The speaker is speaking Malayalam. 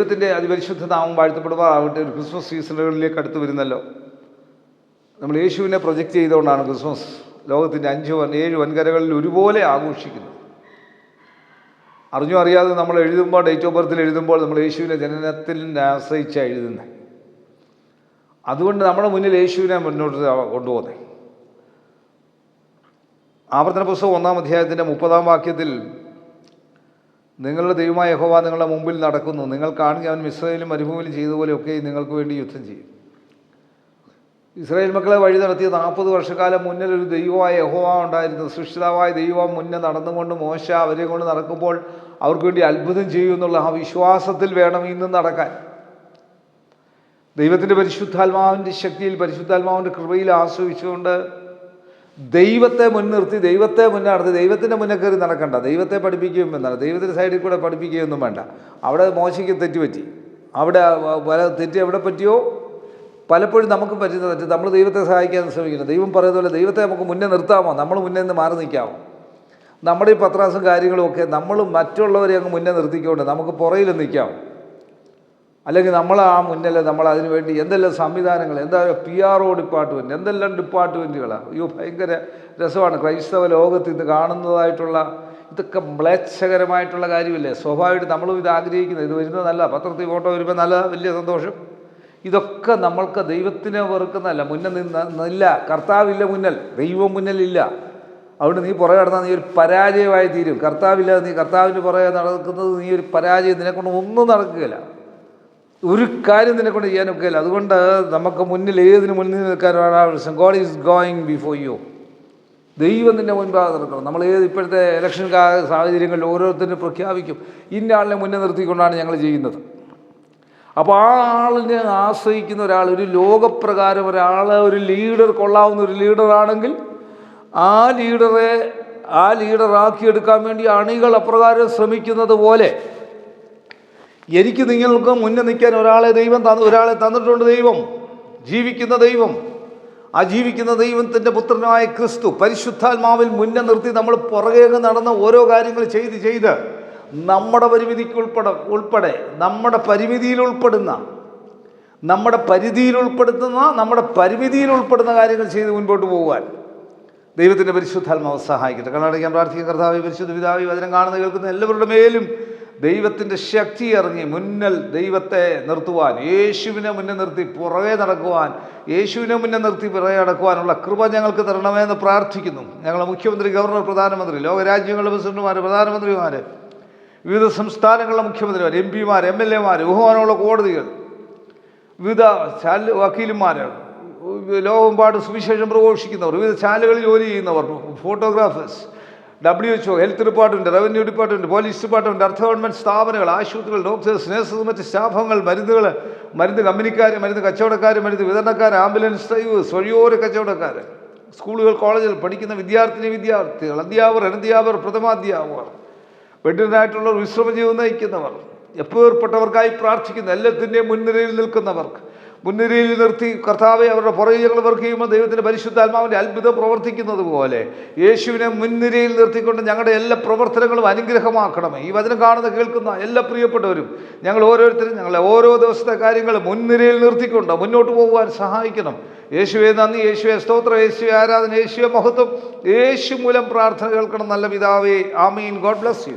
ദൈവത്തിന്റെ അതിപരിശുദ്ധ നാമം വാഴ്ത്തപ്പെടുമാറാവട്ടെ ഒരു ക്രിസ്മസ് സീസണുകളിലേക്ക് അടുത്ത് വരുന്നല്ലോ. നമ്മൾ യേശുവിനെ പ്രൊജക്റ്റ് ചെയ്തുകൊണ്ടാണ് ക്രിസ്മസ് ലോകത്തിന്റെ അഞ്ച് വൻ ഏഴ് വൻകരകളിൽ ഒരുപോലെ ആഘോഷിക്കുന്നത്. അറിഞ്ഞോ അറിയാതെ നമ്മൾ എഴുതുമ്പോൾ ഡേറ്റ് ഓഫ് ബർത്തിൽ എഴുതുമ്പോൾ നമ്മൾ യേശുവിനെ ജനനത്തിൽ ആശ്രയിച്ചാണ് എഴുതുന്നത് അതുകൊണ്ട് നമ്മുടെ മുന്നിൽ യേശുവിനെ മുന്നോട്ട് കൊണ്ടുപോകുന്നത് ആവർത്തന പുസ്തകം ഒന്നാം അധ്യായത്തിന്റെ മുപ്പതാം വാക്യത്തിൽ നിങ്ങളുടെ ദൈവമായ യഹോവ നിങ്ങളുടെ മുമ്പിൽ നടക്കുന്നു. നിങ്ങൾ കാണുക അവൻ ഇസ്രയേലും മരുഭൂമിയിലും ചെയ്തതുപോലെയൊക്കെ നിങ്ങൾക്ക് വേണ്ടി യുദ്ധം ചെയ്യും. ഇസ്രായേൽ മക്കളെ വഴി നടത്തിയ നാൽപ്പത് വർഷക്കാലം മുന്നിൽ ഒരു ദൈവമായ യഹോവ ഉണ്ടായിരുന്നു. സൃഷ്ടിതാവായ ദൈവം മുന്നേ നടന്നുകൊണ്ട് മോശ അവരെ കൊണ്ട് നടക്കുമ്പോൾ അവർക്ക് വേണ്ടി അത്ഭുതം ചെയ്യും എന്നുള്ള ആ വിശ്വാസത്തിൽ വേണം ഇന്നും നടക്കാൻ. ദൈവത്തിന്റെ പരിശുദ്ധാത്മാവിന്റെ ശക്തിയിൽ പരിശുദ്ധാത്മാവിന്റെ കൃപയിൽ ആശ്രയിച്ചുകൊണ്ട് ദൈവത്തെ മുൻനിർത്തി ദൈവത്തെ മുന്നാടുത്ത് നടത്തി ദൈവത്തിന്റെ മുന്നേ കയറി നടക്കണ്ട. ദൈവത്തെ പഠിപ്പിക്കുകയും എന്നാണ് ദൈവത്തിന്റെ സൈഡിൽ കൂടെ പഠിപ്പിക്കുകയൊന്നും വേണ്ട. അവിടെ മോശയ്ക്ക് തെറ്റുപറ്റി അവിടെ പല തെറ്റ് എവിടെ പറ്റിയോ? പലപ്പോഴും നമുക്ക് പറ്റുന്ന തെറ്റ്. നമ്മൾ ദൈവത്തെ സഹായിക്കാൻ ശ്രമിക്കുന്നു. ദൈവം പറയുന്ന പോലെ ദൈവത്തെ നമുക്ക് മുന്നേ നിർത്താമോ? നമ്മൾ മുന്നേ നിന്ന് മാറി നിൽക്കാമോ? നമ്മുടെ ഈ പത്രാസും കാര്യങ്ങളും ഒക്കെ നമ്മൾ മറ്റുള്ളവരെ അങ്ങ് മുന്നേ നിർത്തിക്കൊണ്ട് നമുക്ക് പുറയിൽ നിൽക്കാം അല്ലെങ്കിൽ നമ്മൾ ആ മുന്നിൽ നമ്മൾ അതിന് വേണ്ടി എന്തെല്ലാം സംവിധാനങ്ങൾ എന്താ പി ആർ ഒ ഡിപ്പാർട്ട്മെന്റ് എന്തെല്ലാം ഡിപ്പാർട്ട്മെന്റുകളാണ് അയ്യോ ഭയങ്കര രസമാണ്. ക്രൈസ്തവ ലോകത്ത് ഇത് കാണുന്നതായിട്ടുള്ള ഇതൊക്കെ മ്ലേച്ഛകരമായിട്ടുള്ള കാര്യമില്ലേ? സ്വാഭാവികമായിട്ട് നമ്മളും ഇത് ആഗ്രഹിക്കുന്നത്. ഇത് വരുന്നത് നല്ല പത്രത്തിൽ ഫോട്ടോ വരുമ്പോൾ നല്ല വലിയ സന്തോഷം. ഇതൊക്കെ നമ്മൾക്ക് ദൈവത്തിനെ വെറുക്കുന്നതല്ല. മുന്നിൽ നിന്ന് നില്ല കർത്താവില്ല മുന്നൽ. ദൈവം മുന്നിലില്ല. അതുകൊണ്ട് നീ പുറകെ നടന്നാൽ നീ ഒരു പരാജയമായി തീരും. കർത്താവില്ലാതെ നീ കർത്താവിന്റെ പുറകെ നടക്കുന്നത് നീ ഒരു പരാജയം. നിന്നെക്കൊണ്ട് ഒന്നും നടക്കുകയില്ല. ഒരു കാര്യം നിന്നെക്കൊണ്ട് ചെയ്യാനൊക്കെയില്ല അതുകൊണ്ട് നമുക്ക് മുന്നിൽ ഏതിന് മുന്നിൽ നിൽക്കാനാണ് ആവശ്യം God is going before you ദൈവം നിന്നെ മുൻപാകെ നിൽക്കണം. നമ്മൾ ഏത് ഇപ്പോഴത്തെ ഇലക്ഷൻ സാഹചര്യങ്ങളിൽ ഓരോരുത്തരും പ്രഖ്യാപിക്കും. ഇന്ന ആളിനെ മുന്നേ നിർത്തിക്കൊണ്ടാണ് ഞങ്ങൾ ചെയ്യുന്നത്. അപ്പോൾ ആ ആളിനെ ആശ്രയിക്കുന്ന ഒരാൾ ഒരു ലോകപ്രകാരം ഒരാൾ ഒരു ലീഡർ കൊള്ളാവുന്ന ഒരു ലീഡറാണെങ്കിൽ ആ ലീഡറെ ആ ലീഡറാക്കിയെടുക്കാൻ വേണ്ടി അണികൾ അപ്രകാരം ശ്രമിക്കുന്നത് പോലെ എനിക്ക് നിങ്ങൾക്ക് മുന്നേ നിൽക്കാൻ ഒരാളെ ദൈവം തന്നു ഒരാളെ തന്നിട്ടുണ്ട് ദൈവം. ജീവിക്കുന്ന ദൈവം. ആ ജീവിക്കുന്ന ദൈവത്തിന്റെ പുത്രനായ ക്രിസ്തു പരിശുദ്ധാത്മാവിൽ മുന്നേ നിർത്തി നമ്മൾ പുറകേക്ക് നടന്ന ഓരോ കാര്യങ്ങൾ ചെയ്ത് ചെയ്ത് നമ്മുടെ പരിമിതിക്ക് ഉൾപ്പെടെ ഉൾപ്പെടെ നമ്മുടെ പരിമിതിയിൽ ഉൾപ്പെടുന്ന നമ്മുടെ പരിധിയിൽ ഉൾപ്പെടുത്തുന്ന നമ്മുടെ പരിമിതിയിൽ ഉൾപ്പെടുന്ന കാര്യങ്ങൾ ചെയ്ത് മുൻപോട്ട് പോകുവാൻ ദൈവത്തിന്റെ പരിശുദ്ധാത്മാവ് സഹായിക്കട്ടെ. കണ്ണടയ്ക്കാൻ പ്രാർത്ഥിക്കുന്ന കർത്താവ് പരിശുദ്ധ പിതാവ് വചനം കാണുന്ന കേൾക്കുന്ന എല്ലാവരുടെ മേലും ദൈവത്തിന്റെ ശക്തി ഇറങ്ങി മുന്നിൽ ദൈവത്തെ നിർത്തുവാൻ യേശുവിനെ മുന്നിൽ നിർത്തി പുറകെ നടക്കുവാൻ യേശുവിനെ മുന്നിൽ നിർത്തി പുറകെ നടക്കുവാനുള്ള കൃപ ഞങ്ങൾക്ക് തരണമെന്ന് പ്രാർത്ഥിക്കുന്നു. ഞങ്ങളുടെ മുഖ്യമന്ത്രി ഗവർണർ പ്രധാനമന്ത്രി ലോകരാജ്യങ്ങളുടെ പ്രസിഡന്റുമാർ പ്രധാനമന്ത്രിമാർ വിവിധ സംസ്ഥാനങ്ങളിലെ മുഖ്യമന്ത്രിമാർ എം പിമാർ എം എൽ എമാർ ബഹുമാനമുള്ള കോടതികൾ വിവിധ ചാൽ വക്കീലുമാർ ലോകമെമ്പാട് സുവിശേഷം പ്രഘോഷിക്കുന്നവർ വിവിധ ചാനലുകളിൽ ജോലി ചെയ്യുന്നവർ photographers WHO health department revenue department police department അർദ്ധ ഗവൺമെന്റ് സ്ഥാപനങ്ങൾ ആശുപത്രികൾ ഡോക്ടേഴ്സ് നഴ്സസ് മറ്റ് സ്റ്റാഫുകൾ മരുന്നുകൾ മരുന്ന് കമ്പനിക്കാർ മരുന്ന് കച്ചവടക്കാർ മരുന്ന് വിതരണക്കാർ ആംബുലൻസ് ഡ്രൈവേഴ്സ് വഴിയോര കച്ചവടക്കാർ സ്കൂളുകൾ കോളേജുകൾ പഠിക്കുന്ന വിദ്യാർത്ഥിനി വിദ്യാർത്ഥികൾ അധ്യാപകർ അനധ്യാപകർ പ്രഥമാധ്യാപകർ ബെഡിനായിട്ടുള്ള വിശ്രമജീവം നയിക്കുന്നവർ എപ്പേർപ്പെട്ടവർക്കായി പ്രാർത്ഥിക്കുന്ന എല്ലാത്തിന്റെയും മുൻനിരയിൽ നിൽക്കുന്നവർക്ക് മുൻനിരയിൽ നിർത്തി കർത്താവെ അവരുടെ പുറകെ ഞങ്ങൾ വർക്ക് ചെയ്യുമ്പോൾ ദൈവത്തിന്റെ പരിശുദ്ധാത്മാവിന്റെ അത്ഭുതം പ്രവർത്തിക്കുന്നത് പോലെ യേശുവിനെ മുൻനിരയിൽ നിർത്തിക്കൊണ്ട് ഞങ്ങളുടെ എല്ലാ പ്രവർത്തനങ്ങളും അനുഗ്രഹമാക്കണമേ. ഈ വചനം കാണുന്ന കേൾക്കുന്ന എല്ലാ പ്രിയപ്പെട്ടവരും ഞങ്ങൾ ഓരോരുത്തരും ഞങ്ങളെ ഓരോ ദിവസത്തെ കാര്യങ്ങൾ മുൻനിരയിൽ നിർത്തിക്കൊണ്ട് മുന്നോട്ട് പോകുവാൻ സഹായിക്കണം. യേശുവെ നന്ദി. യേശുവെ സ്തോത്രം. യേശുവെ ആരാധന. യേശുവെ മഹത്വം. യേശു മൂലം പ്രാർത്ഥന കേൾക്കണം. നല്ല പിതാവേ ആമീൻ. God bless you.